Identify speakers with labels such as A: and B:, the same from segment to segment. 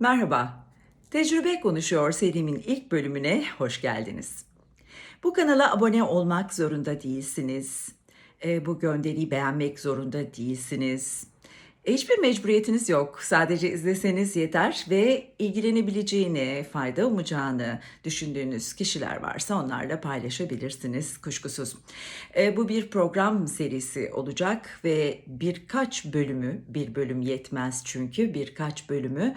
A: Merhaba, Tecrübe Konuşuyor serimin ilk bölümüne hoş geldiniz. Bu kanala abone olmak zorunda değilsiniz. E, bu gönderiyi beğenmek zorunda değilsiniz. Hiçbir mecburiyetiniz yok. Sadece izleseniz yeter ve ilgilenebileceğini, fayda umacağını düşündüğünüz kişiler varsa onlarla paylaşabilirsiniz kuşkusuz. E, bu bir program serisi olacak ve birkaç bölümü, bir bölüm yetmez çünkü birkaç bölümü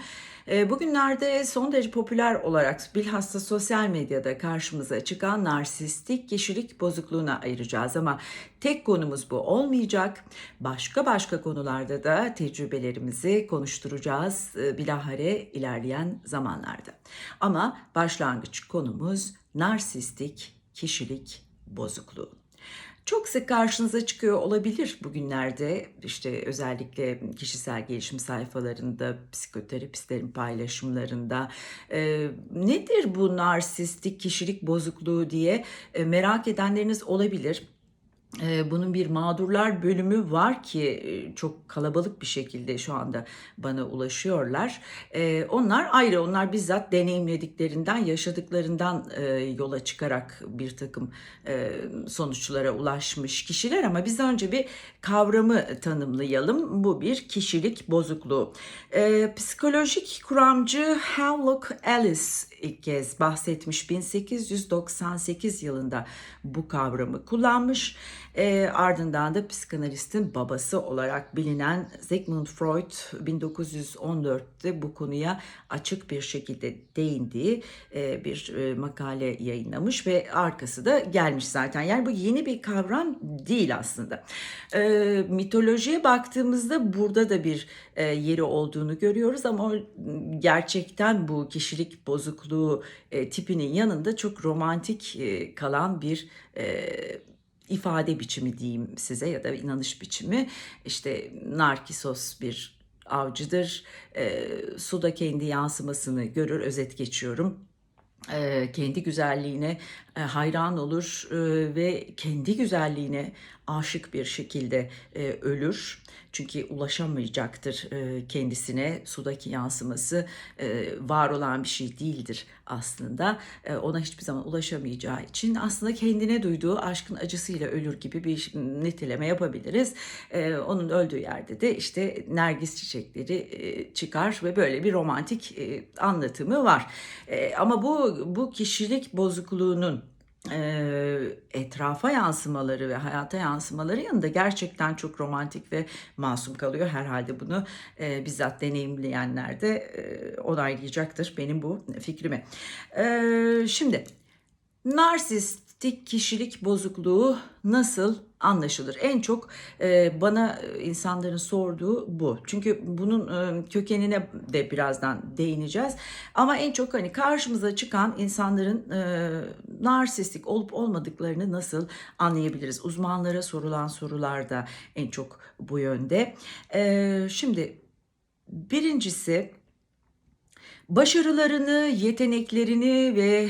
A: e, bugünlerde son derece popüler olarak bilhassa sosyal medyada karşımıza çıkan narsistik kişilik bozukluğuna ayıracağız ama tek konumuz bu olmayacak. Başka başka konularda da tecrübelerimizi konuşturacağız e, bilahare ilerleyen zamanlarda. Ama başlangıç konumuz narsistik kişilik bozukluğu. Çok sık karşınıza çıkıyor olabilir bugünlerde işte özellikle kişisel gelişim sayfalarında, psikoterapistlerin paylaşımlarında e, nedir bu narsistik kişilik bozukluğu diye e, merak edenleriniz olabilir. Ee, bunun bir mağdurlar bölümü var ki e, çok kalabalık bir şekilde şu anda bana ulaşıyorlar. Ee, onlar ayrı, onlar bizzat deneyimlediklerinden, yaşadıklarından e, yola çıkarak bir takım e, sonuçlara ulaşmış kişiler ama biz önce bir kavramı tanımlayalım. Bu bir kişilik bozukluğu. Ee, psikolojik kuramcı Havelock Ellis ilk kez bahsetmiş 1898 yılında bu kavramı kullanmış. E, ardından da psikanalistin babası olarak bilinen Sigmund Freud 1914'te bu konuya açık bir şekilde değindiği e, bir e, makale yayınlamış ve arkası da gelmiş zaten. Yani bu yeni bir kavram değil aslında. E, mitolojiye baktığımızda burada da bir e, yeri olduğunu görüyoruz ama gerçekten bu kişilik bozukluğu e, tipinin yanında çok romantik e, kalan bir e, ifade biçimi diyeyim size ya da inanış biçimi işte Narkisos bir avcıdır. E, suda kendi yansımasını görür. Özet geçiyorum e, kendi güzelliğine e, hayran olur e, ve kendi güzelliğine aşık bir şekilde e, ölür. Çünkü ulaşamayacaktır e, kendisine sudaki yansıması e, var olan bir şey değildir aslında. E, ona hiçbir zaman ulaşamayacağı için aslında kendine duyduğu aşkın acısıyla ölür gibi bir niteleme yapabiliriz. E, onun öldüğü yerde de işte nergis çiçekleri e, çıkar ve böyle bir romantik e, anlatımı var. E, ama bu bu kişilik bozukluğunun etrafa yansımaları ve hayata yansımaları yanında gerçekten çok romantik ve masum kalıyor. Herhalde bunu e, bizzat deneyimleyenler de e, onaylayacaktır benim bu fikrimi. E, şimdi narsistik kişilik bozukluğu nasıl anlaşılır? En çok e, bana insanların sorduğu bu. Çünkü bunun e, kökenine de birazdan değineceğiz. Ama en çok hani karşımıza çıkan insanların e, narsistik olup olmadıklarını nasıl anlayabiliriz? Uzmanlara sorulan sorular da en çok bu yönde. E, şimdi birincisi başarılarını, yeteneklerini ve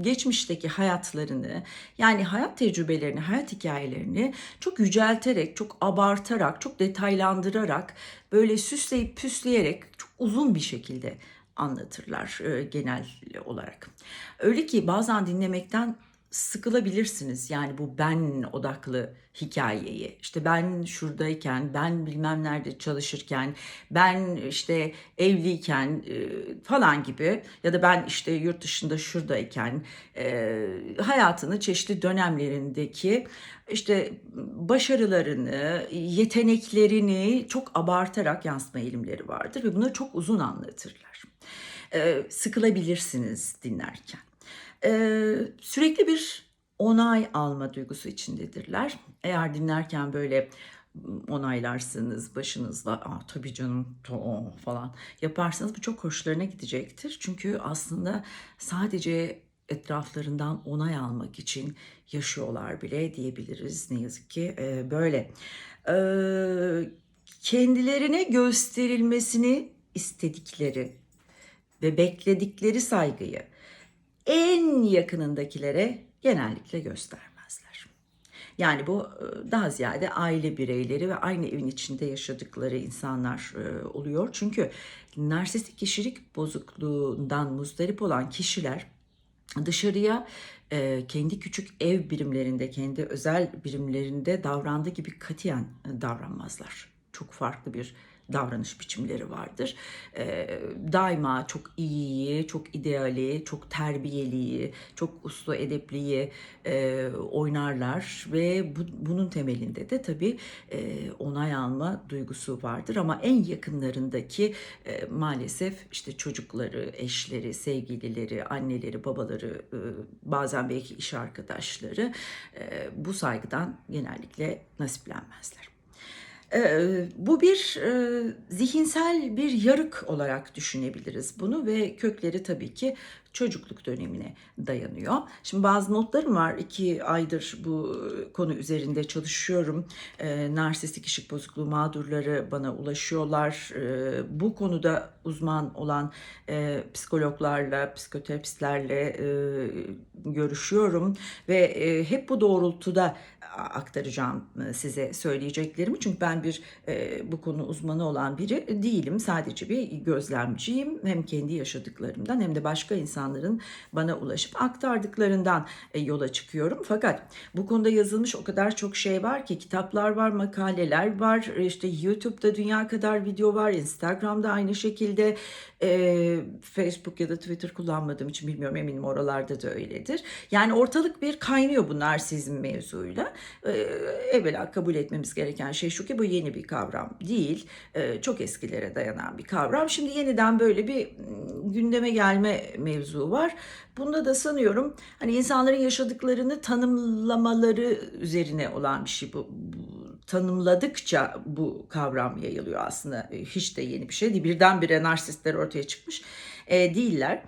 A: geçmişteki hayatlarını yani hayat tecrübelerini, hayat hikayelerini çok yücelterek, çok abartarak, çok detaylandırarak böyle süsleyip püsleyerek çok uzun bir şekilde anlatırlar e, genel olarak. Öyle ki bazen dinlemekten sıkılabilirsiniz. Yani bu ben odaklı hikayeyi. İşte ben şuradayken, ben bilmem nerede çalışırken, ben işte evliyken e, falan gibi ya da ben işte yurt dışında şuradayken e, hayatını çeşitli dönemlerindeki işte başarılarını, yeteneklerini çok abartarak yansıtma eğilimleri vardır ve bunları çok uzun anlatırlar. E, sıkılabilirsiniz dinlerken e, sürekli bir onay alma duygusu içindedirler. Eğer dinlerken böyle onaylarsınız başınızla Aa, tabii canım to falan yaparsanız bu çok hoşlarına gidecektir. Çünkü aslında sadece etraflarından onay almak için yaşıyorlar bile diyebiliriz. Ne yazık ki e, böyle. E, kendilerine gösterilmesini istedikleri ve bekledikleri saygıyı en yakınındakilere genellikle göstermezler. Yani bu e, daha ziyade aile bireyleri ve aynı evin içinde yaşadıkları insanlar e, oluyor. Çünkü narsistik kişilik bozukluğundan muzdarip olan kişiler dışarıya e, kendi küçük ev birimlerinde, kendi özel birimlerinde davrandığı gibi katiyen davranmazlar. Çok farklı bir davranış biçimleri vardır. E, daima çok iyiyi, çok ideali, çok terbiyeliyi, çok uslu edepliyi e, oynarlar ve bu, bunun temelinde de tabii e, onay alma duygusu vardır ama en yakınlarındaki e, maalesef işte çocukları, eşleri, sevgilileri, anneleri, babaları, e, bazen belki iş arkadaşları e, bu saygıdan genellikle nasiplenmezler. Ee, bu bir e, zihinsel bir yarık olarak düşünebiliriz bunu ve kökleri tabii ki çocukluk dönemine dayanıyor. Şimdi bazı notlarım var. İki aydır bu konu üzerinde çalışıyorum. Ee, narsistik kişilik bozukluğu mağdurları bana ulaşıyorlar. Ee, bu konuda uzman olan e, psikologlarla, psikoterapistlerle e, görüşüyorum ve e, hep bu doğrultuda aktaracağım e, size söyleyeceklerimi. Çünkü ben bir e, bu konu uzmanı olan biri değilim. Sadece bir gözlemciyim. Hem kendi yaşadıklarımdan hem de başka insanların bana ulaşıp aktardıklarından e, yola çıkıyorum. Fakat bu konuda yazılmış o kadar çok şey var ki kitaplar var, makaleler var. İşte YouTube'da dünya kadar video var. Instagram'da aynı şekilde e, Facebook ya da Twitter kullanmadığım için bilmiyorum eminim oralarda da öyledir. Yani ortalık bir kaynıyor bu narsizm mevzuyla. E, evvela kabul etmemiz gereken şey şu ki bu yeni bir kavram değil. E, çok eskilere dayanan bir kavram. Şimdi yeniden böyle bir gündeme gelme mevzu var. Bunda da sanıyorum hani insanların yaşadıklarını tanımlamaları üzerine olan bir şey bu. bu tanımladıkça bu kavram yayılıyor aslında. Hiç de yeni bir şey değil. Birdenbire narsistler ortaya çıkmış e, değiller.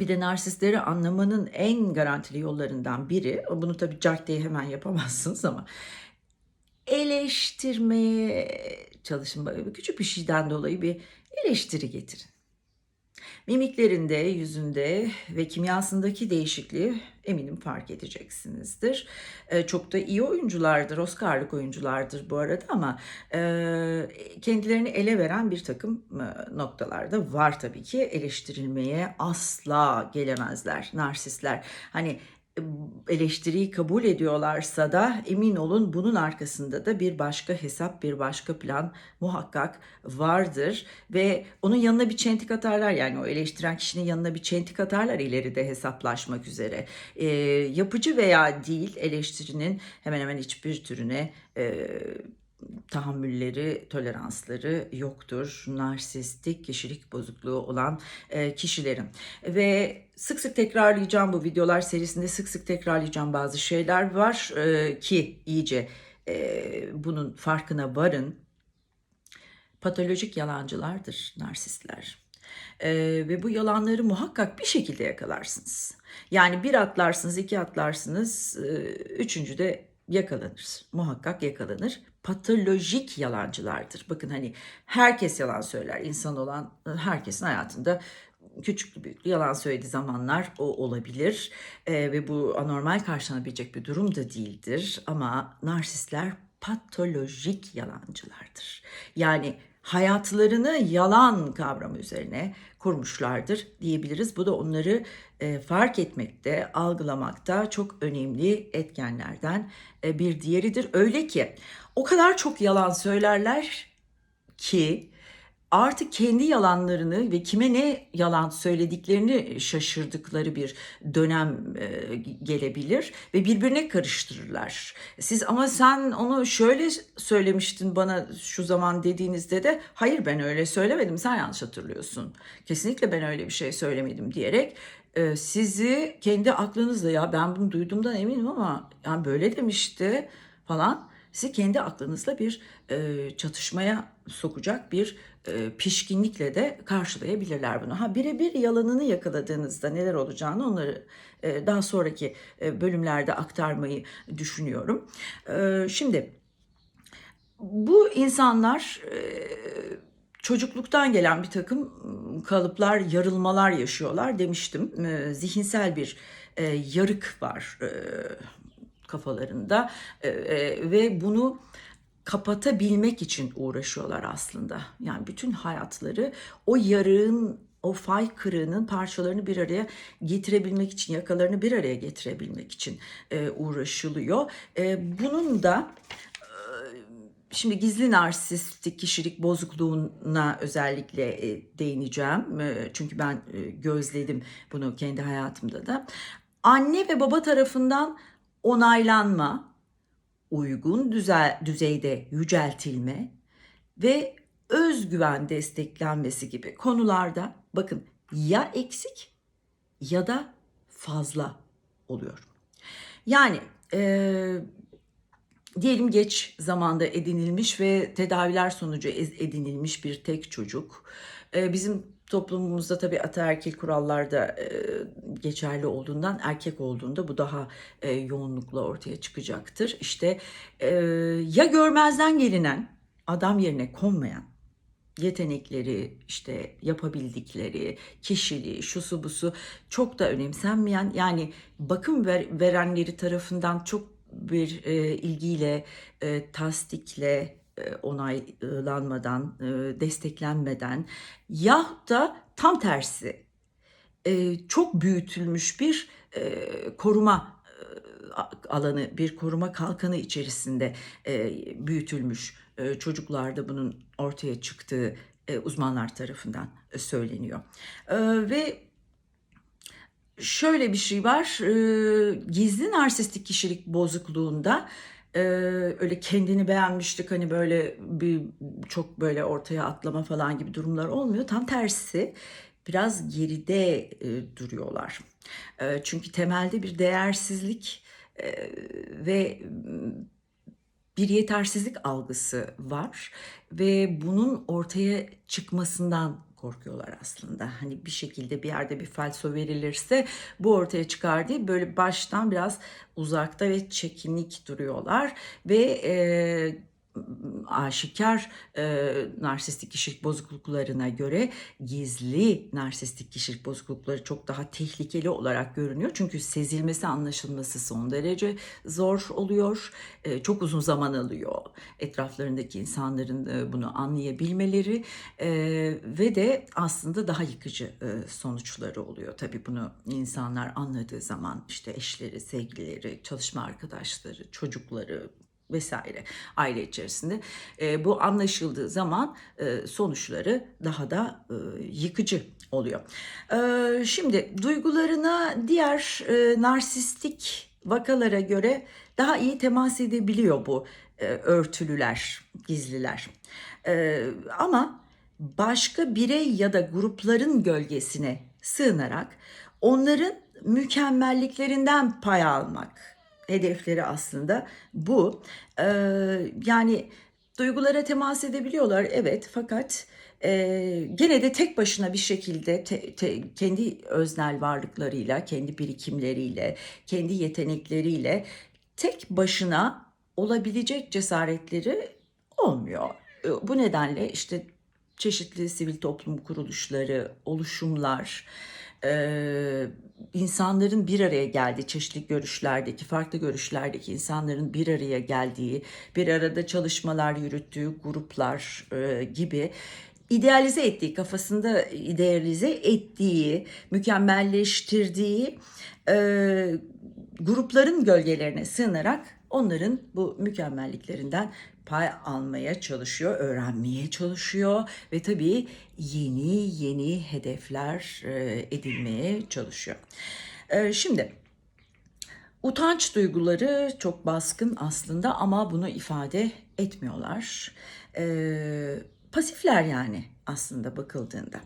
A: Bir de narsistleri anlamanın en garantili yollarından biri, bunu tabii cart diye hemen yapamazsınız ama eleştirmeye çalışın. Küçük bir şeyden dolayı bir eleştiri getirin. Mimiklerinde, yüzünde ve kimyasındaki değişikliği eminim fark edeceksinizdir. E, çok da iyi oyunculardır, Oscar'lık oyunculardır bu arada ama e, kendilerini ele veren bir takım e, noktalarda var tabii ki. Eleştirilmeye asla gelemezler narsistler. Hani eleştiriyi kabul ediyorlarsa da emin olun bunun arkasında da bir başka hesap, bir başka plan muhakkak vardır ve onun yanına bir çentik atarlar yani o eleştiren kişinin yanına bir çentik atarlar ileride hesaplaşmak üzere. E, yapıcı veya değil eleştirinin hemen hemen hiçbir türüne e, tahammülleri, toleransları yoktur. Narsistik kişilik bozukluğu olan e, kişilerin. Ve sık sık tekrarlayacağım bu videolar serisinde sık sık tekrarlayacağım bazı şeyler var e, ki iyice e, bunun farkına varın. Patolojik yalancılardır narsistler. Ee, ve bu yalanları muhakkak bir şekilde yakalarsınız. Yani bir atlarsınız, iki atlarsınız, üçüncü de yakalanır. Muhakkak yakalanır. Patolojik yalancılardır. Bakın hani herkes yalan söyler. İnsan olan herkesin hayatında küçüklü büyüklü yalan söylediği zamanlar o olabilir. Ee, ve bu anormal karşılanabilecek bir durum da değildir. Ama narsistler patolojik yalancılardır. Yani hayatlarını yalan kavramı üzerine kurmuşlardır diyebiliriz. Bu da onları e, fark etmekte, algılamakta çok önemli etkenlerden e, bir diğeridir. Öyle ki o kadar çok yalan söylerler ki artık kendi yalanlarını ve kime ne yalan söylediklerini şaşırdıkları bir dönem e, gelebilir ve birbirine karıştırırlar. Siz ama sen onu şöyle söylemiştin bana şu zaman dediğinizde de hayır ben öyle söylemedim sen yanlış hatırlıyorsun. Kesinlikle ben öyle bir şey söylemedim diyerek e, sizi kendi aklınızla ya ben bunu duyduğumdan eminim ama yani böyle demişti falan sizi kendi aklınızla bir e, çatışmaya sokacak bir pişkinlikle de karşılayabilirler bunu. Ha birebir yalanını yakaladığınızda neler olacağını onları e, daha sonraki e, bölümlerde aktarmayı düşünüyorum. E, şimdi bu insanlar e, çocukluktan gelen bir takım kalıplar, yarılmalar yaşıyorlar demiştim. E, zihinsel bir e, yarık var. E, kafalarında E, e, ve bunu kapatabilmek için uğraşıyorlar aslında. Yani bütün hayatları o yarığın, o fay kırığının parçalarını bir araya getirebilmek için, yakalarını bir araya getirebilmek için e, uğraşılıyor. E, bunun da Şimdi gizli narsistik kişilik bozukluğuna özellikle e, değineceğim. E, çünkü ben e, gözledim bunu kendi hayatımda da. Anne ve baba tarafından onaylanma, uygun düzel, düzeyde yüceltilme ve özgüven desteklenmesi gibi konularda bakın ya eksik ya da fazla oluyor. Yani e, diyelim geç zamanda edinilmiş ve tedaviler sonucu ez- edinilmiş bir tek çocuk. Ee, bizim toplumumuzda tabii ataerkil kurallar da e, geçerli olduğundan erkek olduğunda bu daha e, yoğunlukla ortaya çıkacaktır. İşte e, ya görmezden gelinen adam yerine konmayan yetenekleri, işte yapabildikleri, kişiliği, şusu busu çok da önemsenmeyen yani bakım ver, verenleri tarafından çok bir e, ilgiyle, e, tasdikle onaylanmadan, e, desteklenmeden yahut da tam tersi e, çok büyütülmüş bir e, koruma e, alanı, bir koruma kalkanı içerisinde e, büyütülmüş e, çocuklarda bunun ortaya çıktığı e, uzmanlar tarafından e, söyleniyor. E, ve şöyle bir şey var. e, gizli narsistik kişilik bozukluğunda e, öyle kendini beğenmişlik hani böyle bir çok böyle ortaya atlama falan gibi durumlar olmuyor. Tam tersi biraz geride e, duruyorlar. E, çünkü temelde bir değersizlik e, ve bir yetersizlik algısı var ve bunun ortaya çıkmasından korkuyorlar aslında. Hani bir şekilde bir yerde bir falso verilirse bu ortaya çıkar diye böyle baştan biraz uzakta ve çekinik duruyorlar ve e, aşikar e, narsistik kişilik bozukluklarına göre gizli narsistik kişilik bozuklukları çok daha tehlikeli olarak görünüyor. Çünkü sezilmesi, anlaşılması son derece zor oluyor. E, çok uzun zaman alıyor etraflarındaki insanların e, bunu anlayabilmeleri e, ve de aslında daha yıkıcı e, sonuçları oluyor. Tabii bunu insanlar anladığı zaman işte eşleri, sevgilileri, çalışma arkadaşları, çocukları, vesaire aile içerisinde e, bu anlaşıldığı zaman e, sonuçları daha da e, yıkıcı oluyor. E, şimdi duygularına diğer e, narsistik vakalara göre daha iyi temas edebiliyor bu e, örtülüler, gizliler. E, ama başka birey ya da grupların gölgesine sığınarak onların mükemmelliklerinden pay almak hedefleri aslında bu. Ee, yani duygulara temas edebiliyorlar evet fakat e, gene de tek başına bir şekilde te, te, kendi öznel varlıklarıyla, kendi birikimleriyle, kendi yetenekleriyle tek başına olabilecek cesaretleri olmuyor. Ee, Bu nedenle işte çeşitli sivil toplum kuruluşları, oluşumlar, e, insanların bir araya geldiği, çeşitli görüşlerdeki, farklı görüşlerdeki insanların bir araya geldiği, bir arada çalışmalar yürüttüğü gruplar e, gibi idealize ettiği, kafasında idealize ettiği, mükemmelleştirdiği e, grupların gölgelerine sığınarak onların bu mükemmelliklerinden pay almaya çalışıyor, öğrenmeye çalışıyor ve tabii yeni yeni hedefler e, edinmeye çalışıyor. E, şimdi utanç duyguları çok baskın aslında ama bunu ifade etmiyorlar. E, pasifler yani aslında bakıldığında.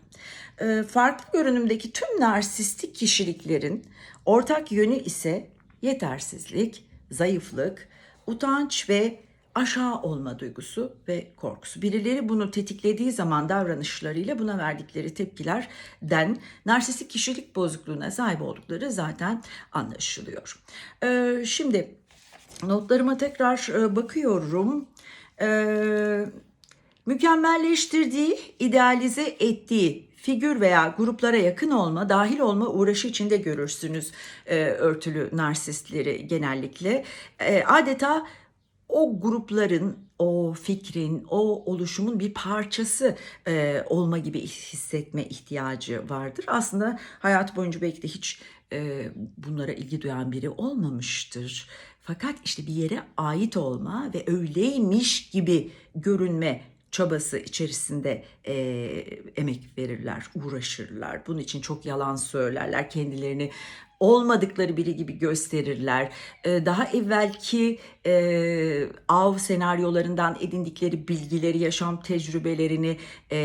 A: Farklı görünümdeki tüm narsistik kişiliklerin ortak yönü ise yetersizlik, zayıflık, utanç ve aşağı olma duygusu ve korkusu. Birileri bunu tetiklediği zaman davranışlarıyla buna verdikleri tepkilerden narsistik kişilik bozukluğuna sahip oldukları zaten anlaşılıyor. Ee, şimdi notlarıma tekrar e, bakıyorum. Ee, mükemmelleştirdiği, idealize ettiği figür veya gruplara yakın olma, dahil olma uğraşı içinde görürsünüz e, örtülü narsistleri genellikle. E, adeta o grupların, o fikrin, o oluşumun bir parçası e, olma gibi hissetme ihtiyacı vardır. Aslında hayat boyunca belki de hiç e, bunlara ilgi duyan biri olmamıştır. Fakat işte bir yere ait olma ve öyleymiş gibi görünme çabası içerisinde e, emek verirler, uğraşırlar. Bunun için çok yalan söylerler, kendilerini olmadıkları biri gibi gösterirler. E, daha evvelki e, av senaryolarından edindikleri bilgileri, yaşam tecrübelerini e,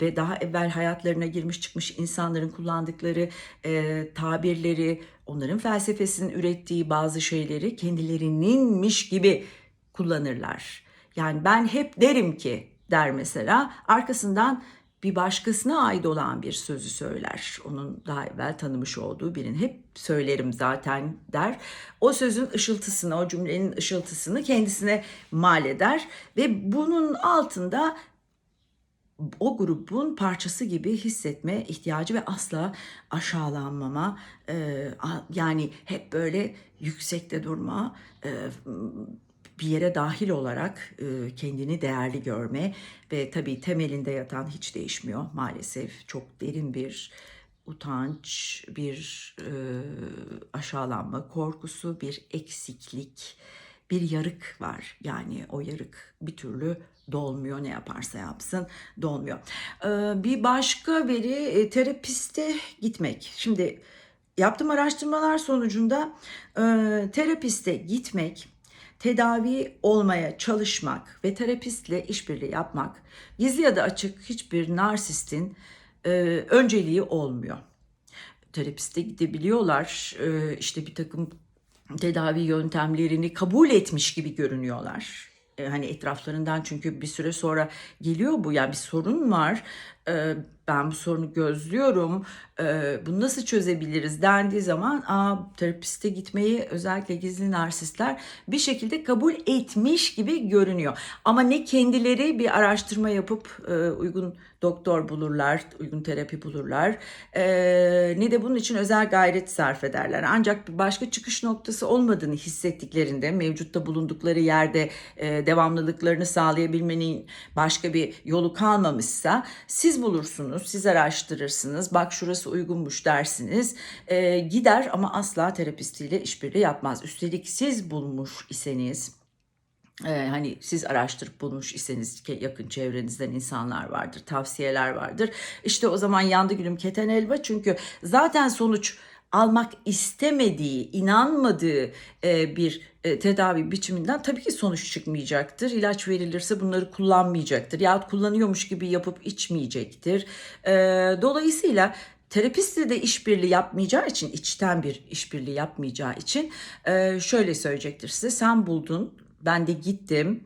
A: ve daha evvel hayatlarına girmiş çıkmış insanların kullandıkları e, tabirleri, onların felsefesinin ürettiği bazı şeyleri kendilerininmiş gibi kullanırlar. Yani ben hep derim ki der mesela arkasından bir başkasına ait olan bir sözü söyler. Onun daha evvel tanımış olduğu birini hep söylerim zaten der. O sözün ışıltısını, o cümlenin ışıltısını kendisine mal eder ve bunun altında o grubun parçası gibi hissetme ihtiyacı ve asla aşağılanmama e, yani hep böyle yüksekte durma e, bir yere dahil olarak e, kendini değerli görme ve tabii temelinde yatan hiç değişmiyor maalesef çok derin bir utanç, bir e, aşağılanma korkusu, bir eksiklik, bir yarık var. Yani o yarık bir türlü dolmuyor ne yaparsa yapsın dolmuyor. Ee, bir başka veri e, terapiste gitmek. Şimdi yaptığım araştırmalar sonucunda e, terapiste gitmek tedavi olmaya çalışmak ve terapistle işbirliği yapmak gizli ya da açık hiçbir narsistin e, önceliği olmuyor. Terapiste gidebiliyorlar e, işte bir takım tedavi yöntemlerini kabul etmiş gibi görünüyorlar. E, hani etraflarından çünkü bir süre sonra geliyor bu yani bir sorun var e, ben bu sorunu gözlüyorum e, bunu nasıl çözebiliriz dendiği zaman Aa, terapiste gitmeyi özellikle gizli narsistler bir şekilde kabul etmiş gibi görünüyor. Ama ne kendileri bir araştırma yapıp uygun doktor bulurlar uygun terapi bulurlar ne de bunun için özel gayret sarf ederler. Ancak başka çıkış noktası olmadığını hissettiklerinde mevcutta bulundukları yerde devamlılıklarını sağlayabilmenin başka bir yolu kalmamışsa siz bulursunuz, siz araştırırsınız, bak şurası uygunmuş dersiniz, e, gider ama asla terapistiyle işbirliği yapmaz. Üstelik siz bulmuş iseniz, ee, hani siz araştırıp bulmuş iseniz ki yakın çevrenizden insanlar vardır, tavsiyeler vardır. İşte o zaman yandı gülüm keten elba çünkü zaten sonuç almak istemediği, inanmadığı e, bir e, tedavi biçiminden tabii ki sonuç çıkmayacaktır. İlaç verilirse bunları kullanmayacaktır. Yahut kullanıyormuş gibi yapıp içmeyecektir. E, dolayısıyla terapistle de işbirliği yapmayacağı için, içten bir işbirliği yapmayacağı için şöyle söyleyecektir size. Sen buldun, ben de gittim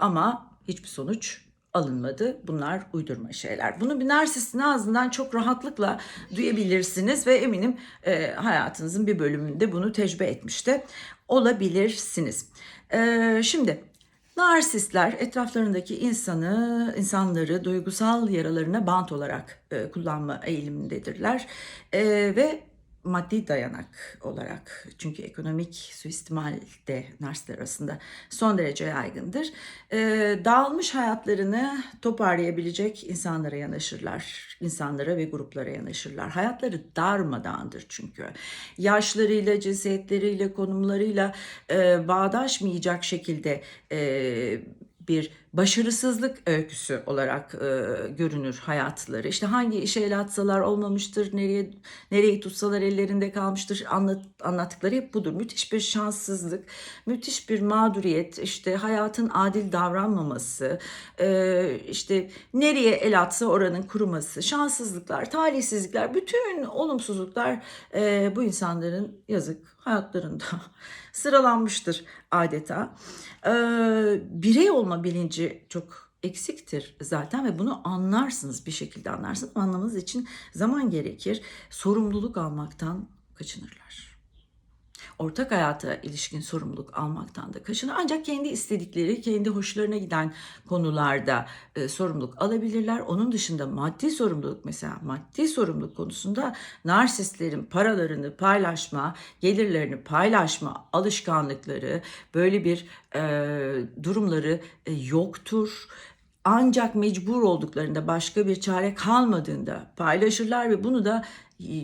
A: ama hiçbir sonuç alınmadı. Bunlar uydurma şeyler. Bunu bir narsistin ağzından çok rahatlıkla duyabilirsiniz ve eminim e, hayatınızın bir bölümünde bunu tecrübe etmiş de olabilirsiniz. E, şimdi narsistler etraflarındaki insanı, insanları duygusal yaralarına bant olarak e, kullanma eğilimindedirler e, ve maddi dayanak olarak çünkü ekonomik suistimal de narsistler arasında son derece yaygındır. E, dağılmış hayatlarını toparlayabilecek insanlara yanaşırlar. insanlara ve gruplara yanaşırlar. Hayatları darmadağındır çünkü. Yaşlarıyla, cinsiyetleriyle, konumlarıyla e, bağdaşmayacak şekilde e, bir başarısızlık öyküsü olarak e, görünür hayatları. İşte hangi işe el atsalar olmamıştır, nereye nereyi tutsalar ellerinde kalmıştır. Anlat, anlattıkları hep budur. Müthiş bir şanssızlık, müthiş bir mağduriyet, işte hayatın adil davranmaması, e, işte nereye el atsa oranın kuruması, şanssızlıklar, talihsizlikler, bütün olumsuzluklar e, bu insanların yazık hayatlarında sıralanmıştır adeta. Ee, birey olma bilinci çok eksiktir zaten ve bunu anlarsınız bir şekilde anlarsınız. Anlamanız için zaman gerekir. Sorumluluk almaktan kaçınırlar. Ortak hayata ilişkin sorumluluk almaktan da kaçınır. Ancak kendi istedikleri, kendi hoşlarına giden konularda e, sorumluluk alabilirler. Onun dışında maddi sorumluluk mesela maddi sorumluluk konusunda narsistlerin paralarını paylaşma, gelirlerini paylaşma alışkanlıkları, böyle bir e, durumları e, yoktur ancak mecbur olduklarında başka bir çare kalmadığında paylaşırlar ve bunu da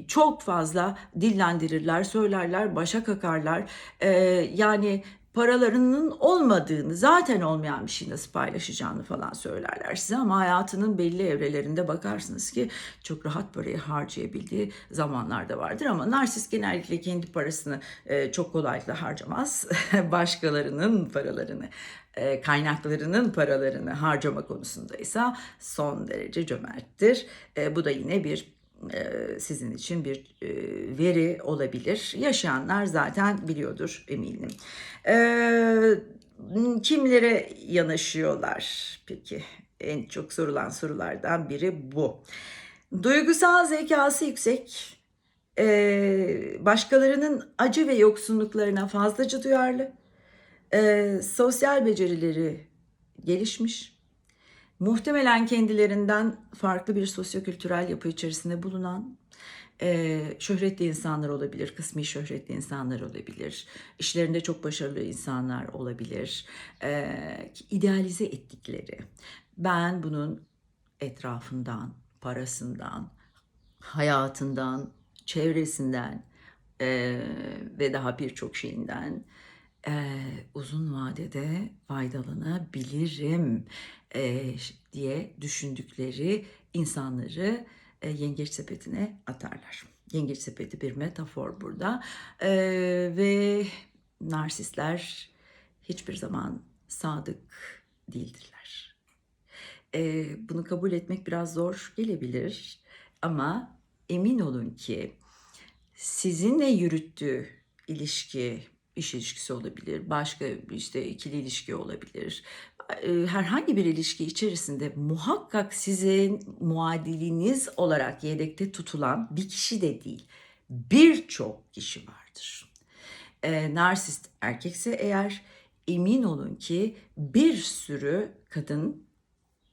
A: çok fazla dillendirirler, söylerler, başa kakarlar. Ee, yani paralarının olmadığını, zaten olmayan bir şey nasıl paylaşacağını falan söylerler size ama hayatının belli evrelerinde bakarsınız ki çok rahat parayı harcayabildiği zamanlar da vardır ama narsist genellikle kendi parasını çok kolaylıkla harcamaz. Başkalarının paralarını kaynaklarının paralarını harcama konusunda ise son derece cömerttir. Bu da yine bir sizin için bir e, veri olabilir. Yaşayanlar zaten biliyordur eminim. E, kimlere yanaşıyorlar peki? En çok sorulan sorulardan biri bu. Duygusal zekası yüksek, e, başkalarının acı ve yoksunluklarına fazlaca duyarlı, e, sosyal becerileri gelişmiş, muhtemelen kendilerinden farklı bir sosyokültürel yapı içerisinde bulunan e, şöhretli insanlar olabilir, kısmi şöhretli insanlar olabilir, işlerinde çok başarılı insanlar olabilir, e, idealize ettikleri. Ben bunun etrafından, parasından, hayatından, çevresinden e, ve daha birçok şeyinden e, uzun vadede faydalanabilirim e, diye düşündükleri insanları e, yengeç sepetine atarlar. Yengeç sepeti bir metafor burada e, ve narsistler hiçbir zaman sadık değildirler. E, bunu kabul etmek biraz zor gelebilir ama emin olun ki sizinle yürüttüğü ilişki, iş ilişkisi olabilir, başka işte ikili ilişki olabilir. E, herhangi bir ilişki içerisinde muhakkak sizin muadiliniz olarak yedekte tutulan bir kişi de değil, birçok kişi vardır. E, narsist erkekse eğer emin olun ki bir sürü kadın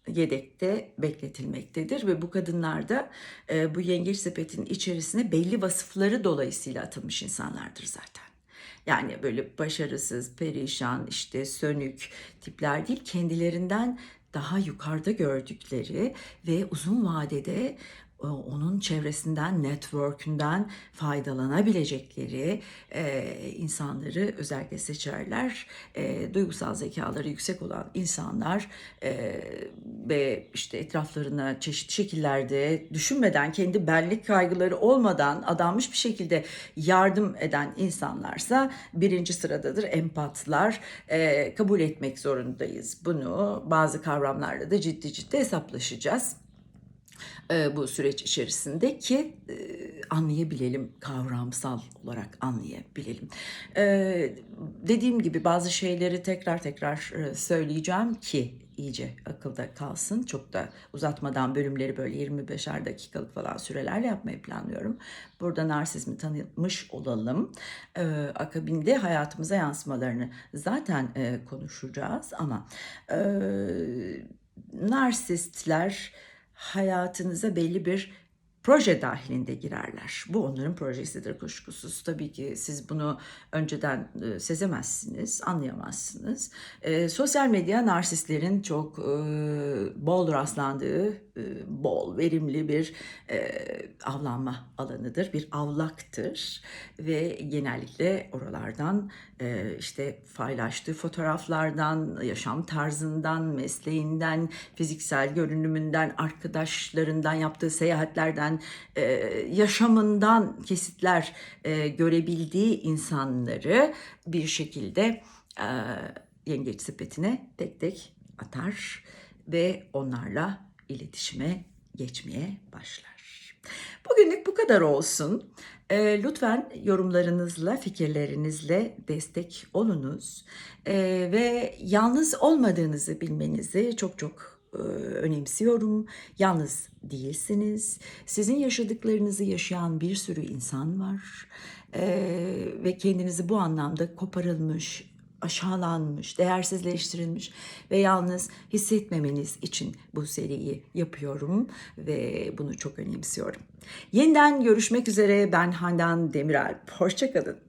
A: yedekte bekletilmektedir ve bu kadınlar da e, bu yengeç sepetin içerisine belli vasıfları dolayısıyla atılmış insanlardır zaten. Yani böyle başarısız, perişan, işte sönük tipler değil, kendilerinden daha yukarıda gördükleri ve uzun vadede onun çevresinden, network'ünden faydalanabilecekleri e, insanları özellikle seçerler. E, duygusal zekaları yüksek olan insanlar e, ve işte etraflarına çeşitli şekillerde düşünmeden, kendi benlik kaygıları olmadan adanmış bir şekilde yardım eden insanlarsa birinci sıradadır empatlar. E, kabul etmek zorundayız bunu. Bazı kavramlarla da ciddi ciddi hesaplaşacağız e, bu süreç içerisinde ki e, anlayabilelim, kavramsal olarak anlayabilelim. E, dediğim gibi bazı şeyleri tekrar tekrar e, söyleyeceğim ki iyice akılda kalsın. Çok da uzatmadan bölümleri böyle 25'er dakikalık falan sürelerle yapmayı planlıyorum. Burada narsizmi tanımış olalım. Ee, akabinde hayatımıza yansımalarını zaten e, konuşacağız ama e, narsistler hayatınıza belli bir proje dahilinde girerler. Bu onların projesidir kuşkusuz. Tabii ki siz bunu önceden e, sezemezsiniz, anlayamazsınız. E, sosyal medya narsistlerin çok e, bol rastlandığı, e, bol, verimli bir e, avlanma alanıdır. Bir avlaktır ve genellikle oralardan e, işte paylaştığı fotoğraflardan, yaşam tarzından, mesleğinden, fiziksel görünümünden, arkadaşlarından yaptığı seyahatlerden, e, yaşamından kesitler e, görebildiği insanları bir şekilde e, yengeç sepetine tek tek atar ve onlarla iletişime geçmeye başlar. Bugünlük bu kadar olsun. E, lütfen yorumlarınızla, fikirlerinizle destek olunuz e, ve yalnız olmadığınızı bilmenizi çok çok önemsiyorum. Yalnız değilsiniz. Sizin yaşadıklarınızı yaşayan bir sürü insan var. Ee, ve kendinizi bu anlamda koparılmış, aşağılanmış, değersizleştirilmiş ve yalnız hissetmemeniz için bu seriyi yapıyorum ve bunu çok önemsiyorum. Yeniden görüşmek üzere ben Handan Demirel. Hoşçakalın.